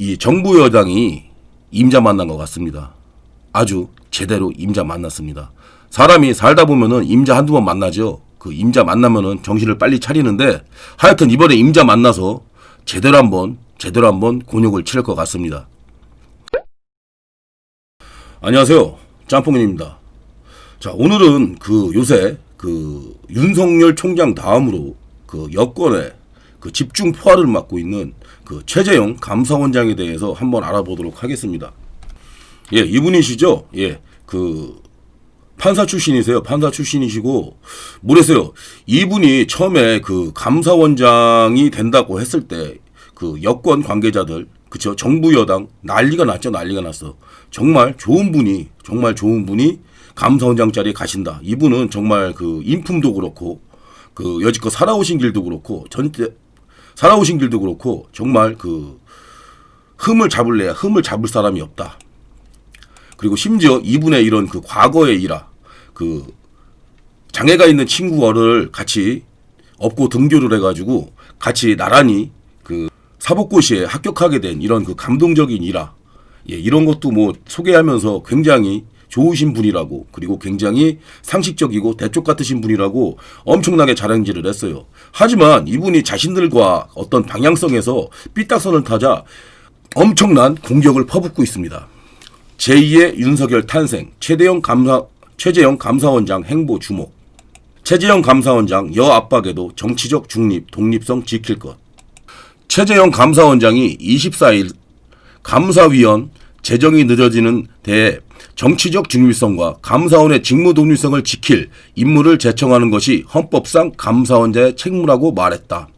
이 정부 여당이 임자 만난 것 같습니다. 아주 제대로 임자 만났습니다. 사람이 살다 보면은 임자 한두 번 만나죠. 그 임자 만나면은 정신을 빨리 차리는데 하여튼 이번에 임자 만나서 제대로 한번 제대로 한번 곤욕을 치를 것 같습니다. 안녕하세요. 짬뽕입니다. 자, 오늘은 그 요새 그 윤석열 총장 다음으로 그 여권의 그 집중 포화를 맡고 있는 그 최재형 감사원장에 대해서 한번 알아보도록 하겠습니다. 예, 이분이시죠? 예, 그 판사 출신이세요. 판사 출신이시고 뭐랬어요? 이분이 처음에 그 감사원장이 된다고 했을 때 그 여권 관계자들 그쵸 정부 여당 난리가 났죠 난리가 났어 정말 좋은 분이 정말 좋은 분이 감사원장 자리에 가신다 이분은 정말 그 인품도 그렇고 그 여지껏 살아오신 길도 그렇고 전체 살아오신 길도 그렇고 정말 그 흠을 잡을래야 흠을 잡을 사람이 없다. 그리고 심지어 이분의 이런 그 과거의 일화, 그 장애가 있는 친구를 같이 업고 등교를 해가지고 같이 나란히 그 사법고시에 합격하게 된 이런 그 감동적인 일화, 예, 이런 것도 뭐 소개하면서 굉장히 좋으신 분이라고 그리고 굉장히 상식적이고 대쪽 같으신 분이라고 엄청나게 자랑질을 했어요. 하지만 이분이 자신들과 어떤 방향성에서 삐딱선을 타자 엄청난 공격을 퍼붓고 있습니다. 제2의 윤석열 탄생 최대형 감사 최재형 감사원장 행보 주목 최재형 감사원장 여 압박에도 정치적 중립 독립성 지킬 것 최재형 감사원장이 24일 감사위원 재정이 늦어지는 데 정치적 중립성과 감사원의 직무 독립성을 지킬 임무를 제청하는 것이 헌법상 감사원자의 책무라고 말했다.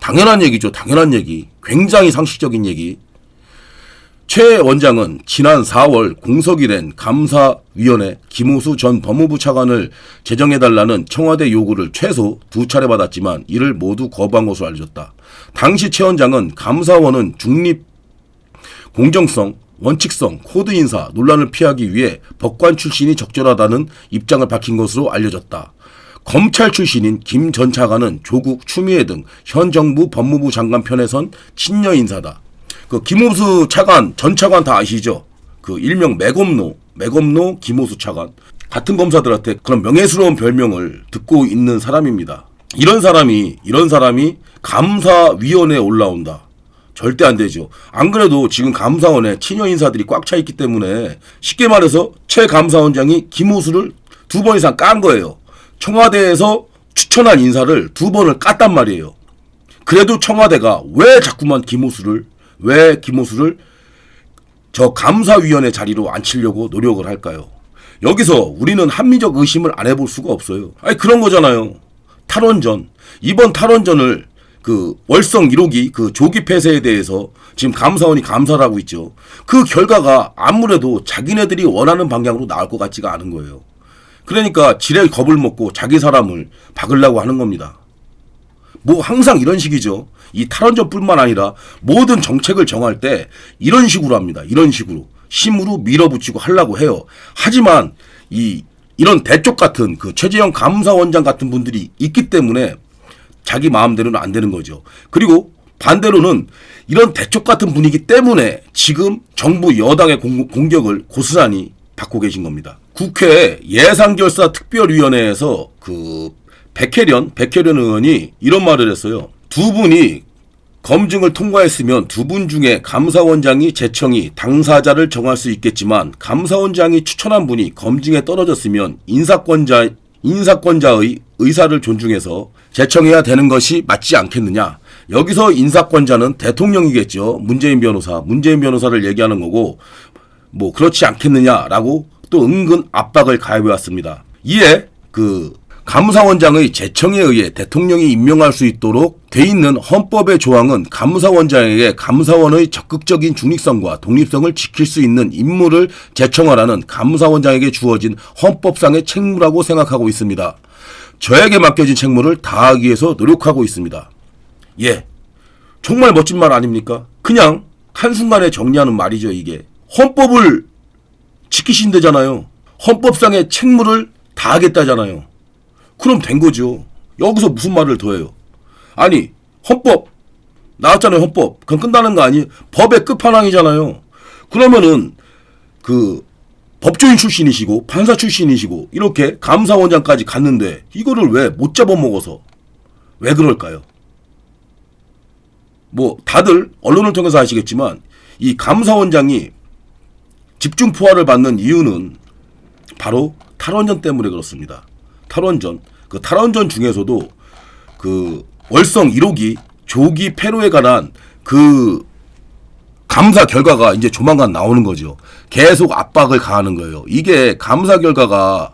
당연한 얘기죠. 당연한 얘기. 굉장히 상식적인 얘기. 최 원장은 지난 4월 공석이 된 감사위원회 김호수 전 법무부 차관을 제정해달라는 청와대 요구를 최소 두 차례 받았지만 이를 모두 거부한 것으로 알려졌다. 당시 최 원장은 감사원은 중립, 공정성, 원칙성, 코드 인사 논란을 피하기 위해 법관 출신이 적절하다는 입장을 밝힌 것으로 알려졌다. 검찰 출신인 김 전 차관은 조국, 추미애 등 현 정부 법무부 장관 편에 선 친여 인사다. 그 김호수 차관 전 차관 다 아시죠? 그 일명 매검노 매검노 김호수 차관 같은 검사들한테 그런 명예스러운 별명을 듣고 있는 사람입니다. 이런 사람이 이런 사람이 감사위원회에 올라온다. 절대 안 되죠. 안 그래도 지금 감사원에 친여 인사들이 꽉 차 있기 때문에 쉽게 말해서 최 감사원장이 김호수를 두 번 이상 깐 거예요. 청와대에서 추천한 인사를 두 번을 깠단 말이에요. 그래도 청와대가 왜 자꾸만 김호수를 왜 김호수를 저 감사위원회 자리로 앉히려고 노력을 할까요? 여기서 우리는 합리적 의심을 안 해볼 수가 없어요. 아니 그런 거잖아요. 탈원전 이번 탈원전을 그 월성 1호기 그 조기 폐쇄에 대해서 지금 감사원이 감사를 하고 있죠. 그 결과가 아무래도 자기네들이 원하는 방향으로 나올 것 같지가 않은 거예요. 그러니까 지레 겁을 먹고 자기 사람을 박으려고 하는 겁니다. 뭐 항상 이런 식이죠. 이 탈원전뿐만 아니라 모든 정책을 정할 때 이런 식으로 합니다. 이런 식으로 힘으로 밀어붙이고 하려고 해요. 하지만 이 이런 대쪽 같은 그 최재형 감사원장 같은 분들이 있기 때문에 자기 마음대로는 안 되는 거죠. 그리고 반대로는 이런 대쪽 같은 분위기 때문에 지금 정부 여당의 공, 공격을 고스란히 받고 계신 겁니다. 국회 예산결사 특별위원회에서 그 백혜련 백혜련 의원이 이런 말을 했어요. 두 분이 검증을 통과했으면 두 분 중에 감사원장이 제청이 당사자를 정할 수 있겠지만 감사원장이 추천한 분이 검증에 떨어졌으면 인사권자 인사권자의 의사를 존중해서 제청해야 되는 것이 맞지 않겠느냐. 여기서 인사권자는 대통령이겠죠. 문재인 변호사, 문재인 변호사를 얘기하는 거고 뭐 그렇지 않겠느냐라고 또 은근 압박을 가해해 왔습니다. 이에 그 감사원장의 제청에 의해 대통령이 임명할 수 있도록 돼 있는 헌법의 조항은 감사원장에게 감사원의 적극적인 중립성과 독립성을 지킬 수 있는 임무를 제청하라는 감사원장에게 주어진 헌법상의 책무라고 생각하고 있습니다. 저에게 맡겨진 책무를 다하기 위해서 노력하고 있습니다. 예. 정말 멋진 말 아닙니까? 그냥 한순간에 정리하는 말이죠, 이게. 헌법을 지키신대잖아요. 헌법상의 책무를 다하겠다잖아요. 그럼 된 거죠. 여기서 무슨 말을 더 해요? 아니, 헌법 나왔잖아요, 헌법. 그럼 끝나는 거 아니에요? 법의 끝판왕이잖아요. 그러면은 그 법조인 출신이시고 판사 출신이시고 이렇게 감사원장까지 갔는데 이거를 왜 못 잡아먹어서 왜 그럴까요? 뭐 다들 언론을 통해서 아시겠지만 이 감사원장이 집중 포화를 받는 이유는 바로 탈원전 때문에 그렇습니다. 탈원전 그 탈원전 중에서도 그 월성 1호기 조기 폐로에 관한 그 감사 결과가 이제 조만간 나오는 거죠. 계속 압박을 가하는 거예요. 이게 감사 결과가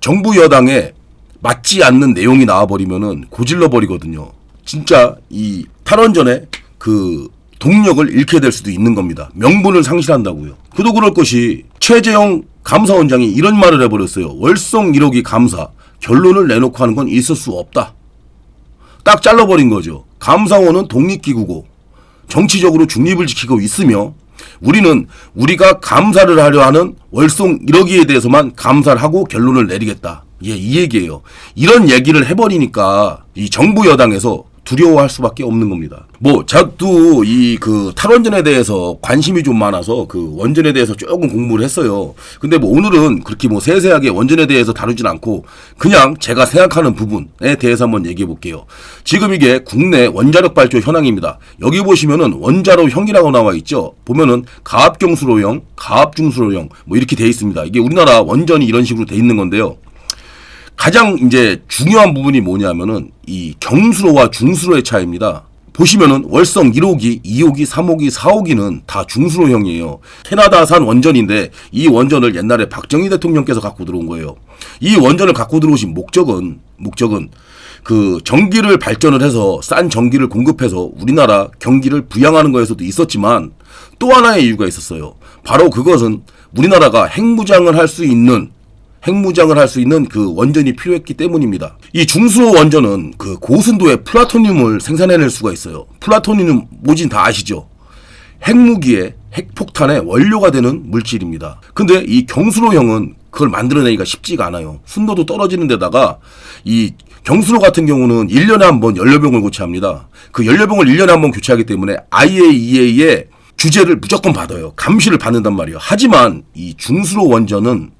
정부 여당에 맞지 않는 내용이 나와버리면은 고질러 버리거든요. 진짜 이 탈원전에 그 동력을 잃게 될 수도 있는 겁니다. 명분을 상실한다고요. 그도 그럴 것이 최재형 감사원장이 이런 말을 해버렸어요. 월성 1호기 감사 결론을 내놓고 하는 건 있을 수 없다. 딱 잘라버린 거죠. 감사원은 독립기구고 정치적으로 중립을 지키고 있으며 우리는 우리가 감사를 하려 하는 월성 1호기에 대해서만 감사를 하고 결론을 내리겠다. 예, 이 얘기예요. 이런 얘기를 해버리니까 이 정부 여당에서 두려워할 수밖에 없는 겁니다. 뭐 저도 이 그 탈원전에 대해서 관심이 좀 많아서 그 원전에 대해서 조금 공부를 했어요. 근데 뭐 오늘은 그렇게 뭐 세세하게 원전에 대해서 다루진 않고 그냥 제가 생각하는 부분에 대해서 한번 얘기해 볼게요. 지금 이게 국내 원자력 발전 현황입니다. 여기 보시면은 원자로 형이라고 나와 있죠. 보면은 가압경수로형, 가압중수로형 뭐 이렇게 돼 있습니다. 이게 우리나라 원전이 이런 식으로 돼 있는 건데요. 가장 이제 중요한 부분이 뭐냐면은 이 경수로와 중수로의 차이입니다. 보시면은 월성 1호기, 2호기, 3호기, 4호기는 다 중수로형이에요. 캐나다산 원전인데 이 원전을 옛날에 박정희 대통령께서 갖고 들어온 거예요. 이 원전을 갖고 들어오신 목적은 목적은 그 전기를 발전을 해서 싼 전기를 공급해서 우리나라 경기를 부양하는 거에서도 있었지만 또 하나의 이유가 있었어요. 바로 그것은 우리나라가 핵무장을 할 수 있는 핵무장을 할 수 있는 그 원전이 필요했기 때문입니다. 이 중수호 원전은 그 고순도의 플라토늄을 생산해낼 수가 있어요. 플라토늄은 뭐진 다 아시죠? 핵무기의 핵폭탄의 원료가 되는 물질입니다. 근데 이 경수로형은 그걸 만들어내기가 쉽지가 않아요. 순도도 떨어지는 데다가 이 경수로 같은 경우는 1년에 한 번 연료병을 교체합니다. 그 연료병을 1년에 한 번 교체하기 때문에 IAEA의 규제를 무조건 받아요. 감시를 받는단 말이에요. 하지만 이 중수로 원전은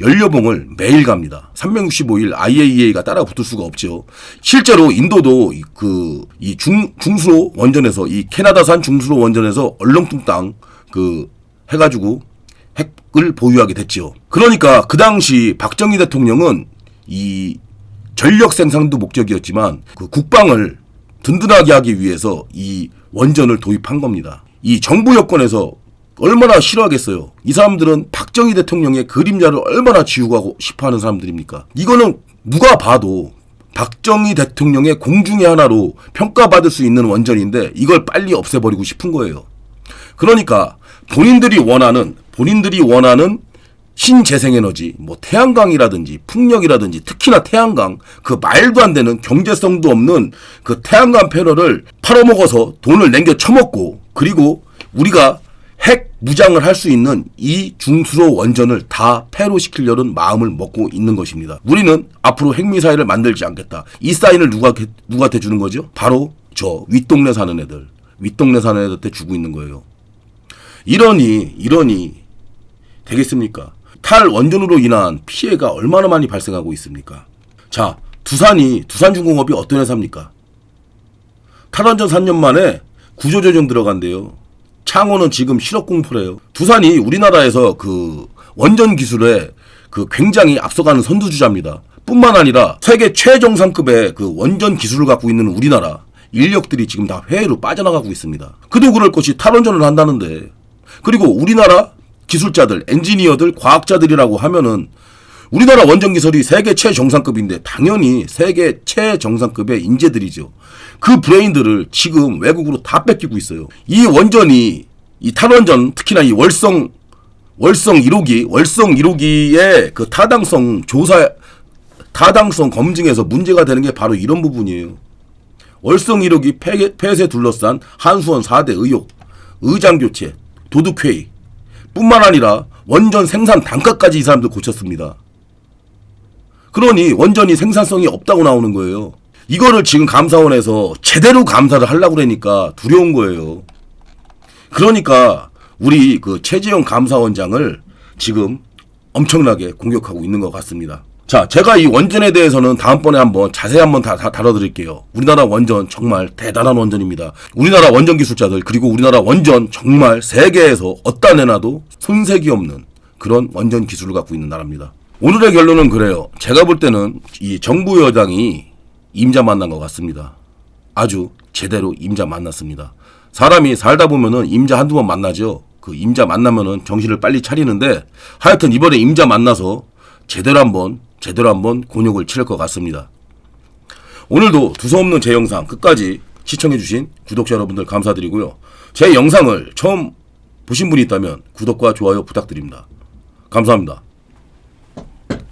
연료봉을 매일 갑니다. 365일 IAEA가 따라 붙을 수가 없죠. 실제로 인도도 그 이 중 중수로 원전에서 이 캐나다산 중수로 원전에서 얼렁뚱땅 그 해가지고 핵을 보유하게 됐지요. 그러니까 그 당시 박정희 대통령은 이 전력 생산도 목적이었지만 그 국방을 든든하게 하기 위해서 이 원전을 도입한 겁니다. 이 정부 여건에서 얼마나 싫어하겠어요. 이 사람들은 박정희 대통령의 그림자를 얼마나 지우고 싶어 하는 사람들입니까? 이거는 누가 봐도 박정희 대통령의 공중의 하나로 평가받을 수 있는 원전인데 이걸 빨리 없애버리고 싶은 거예요. 그러니까 본인들이 원하는 본인들이 원하는 신재생에너지, 뭐 태양광이라든지 풍력이라든지 특히나 태양광 그 말도 안 되는 경제성도 없는 그 태양광 패널을 팔아먹어서 돈을 남겨 쳐먹고 그리고 우리가 핵 무장을 할 수 있는 이 중수로 원전을 다 폐로시키려는 마음을 먹고 있는 것입니다. 우리는 앞으로 핵미사일을 만들지 않겠다. 이 사인을 누가 누구한테 주는 거죠? 바로 저 윗동네 사는 애들, 윗동네 사는 애들한테 주고 있는 거예요. 이러니 이러니 되겠습니까? 탈 원전으로 인한 피해가 얼마나 많이 발생하고 있습니까? 자, 두산이 두산중공업이 어떤 회사입니까? 탈원전 3년 만에 구조조정 들어간대요. 창호는 지금 실업 공포래요. 두산이 우리나라에서 그 원전 기술에 그 굉장히 앞서가는 선두주자입니다. 뿐만 아니라 세계 최정상급의 그 원전 기술을 갖고 있는 우리나라 인력들이 지금 다 해외로 빠져나가고 있습니다. 그도 그럴 것이 탈원전을 한다는데 그리고 우리나라 기술자들, 엔지니어들, 과학자들이라고 하면은 우리나라 원전 기술이 세계 최정상급인데 당연히 세계 최정상급의 인재들이죠. 그 브레인들을 지금 외국으로 다 뺏기고 있어요. 이 원전이 이 탈원전 특히나 이 월성 월성 1호기 월성 1호기의 그 타당성 조사 타당성 검증에서 문제가 되는 게 바로 이런 부분이에요. 월성 1호기 폐, 폐쇄 둘러싼 한수원 4대 의혹, 의장 교체, 도둑 회의 뿐만 아니라 원전 생산 단가까지 이 사람들 고쳤습니다. 그러니 원전이 생산성이 없다고 나오는 거예요. 이거를 지금 감사원에서 제대로 감사를 하려고 그러니까 두려운 거예요. 그러니까 우리 그 최재형 감사원장을 지금 엄청나게 공격하고 있는 것 같습니다. 자, 제가 이 원전에 대해서는 다음번에 한번 자세히 한번 다, 다 다뤄드릴게요. 우리나라 원전 정말 대단한 원전입니다. 우리나라 원전 기술자들 그리고 우리나라 원전 정말 세계에서 어디다 내놔도 손색이 없는 그런 원전 기술을 갖고 있는 나라입니다. 오늘의 결론은 그래요. 제가 볼 때는 이 정부 여당이 임자 만난 것 같습니다. 아주 제대로 임자 만났습니다. 사람이 살다 보면은 임자 한두 번 만나죠. 그 임자 만나면은 정신을 빨리 차리는데 하여튼 이번에 임자 만나서 제대로 한번 제대로 한번 곤욕을 치를 것 같습니다. 오늘도 두서없는 제 영상 끝까지 시청해주신 구독자 여러분들 감사드리고요. 제 영상을 처음 보신 분이 있다면 구독과 좋아요 부탁드립니다. 감사합니다.